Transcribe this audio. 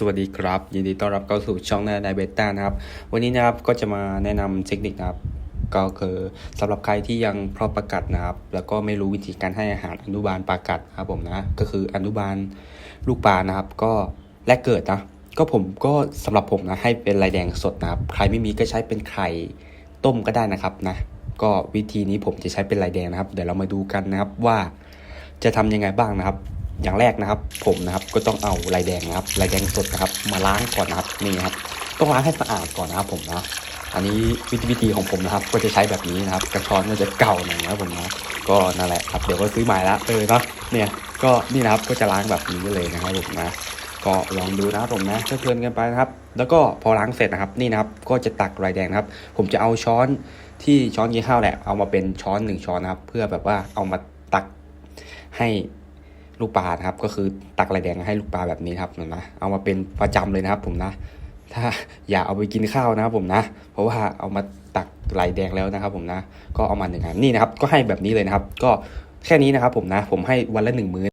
สวัสดีครับ ยินดีต้อนรับเข้าสู่ช่องนายเบต้านะครับ วันนี้นะครับก็จะมาแนะนำเทคนิคนะครับ ก็คือสำหรับใครที่ยังเพาะประกัดนะครับ แล้วก็ไม่รู้วิธีการให้อาหารอนุบาลปลากัดนะครับผมนะ ก็คืออนุบาลลูกปลานะครับ ก็แรกเกิดนะก็ผมก็สำหรับผมนะให้เป็นลายแดงสดนะครับ ใครไม่มีก็ใช้เป็นไข่ต้มก็ได้นะครับนะ ก็วิธีนี้ผมจะใช้เป็นลายแดงนะครับ เดี๋ยวเรามาดูกันนะครับว่าจะทำยังไงบ้างนะครับ อย่างแรกนะครับ ผมนะครับก็ต้องเอาลายแดงนะครับลายแดงสดนะครับ มาล้างก่อนนะครับนี่นะครับต้องล้างให้สะอาดก่อนนะครับผมนะอันนี้วิธีวิธีของผมนะครับ ก็จะใช้แบบนี้นะครับ กระชอนก็จะเก่าหน่อยนะผมนะก็นั่นแหละครับเดี๋ยวก็ซื้อใหม่ละเออเนาะเนี่ยก็นี่นะครับก็จะล้างแบบนี้เลยนะครับผมนะก็ลองดูนะครับผมนะเพลินกันไปนะครับ แล้วก็พอล้างเสร็จนะครับนี่นะครับก็จะตักลายแดงนะครับ ผมจะเอาช้อนที่ช้อนกินข้าวแหละเอามาเป็นช้อนหนึ่งช้อนนะครับ เพื่อแบบว่าเอามาตักให้ ลูกปลาครับ ก็คือตักลายแดงให้ลูกปลาแบบนี้ครับนะเอามาเป็นประจำเลยนะครับ ผมนะ ถ้าอย่าเอาไปกินข้าวนะครับผมนะ เพราะว่าเอามาตักลายแดงแล้วนะครับ ผมนะ ก็เอามาหนึ่งอันนี่นะครับ ก็ให้แบบนี้เลยนะครับ ก็แค่นี้นะครับ ผมนะ ผมให้วันละหนึ่งมื้อ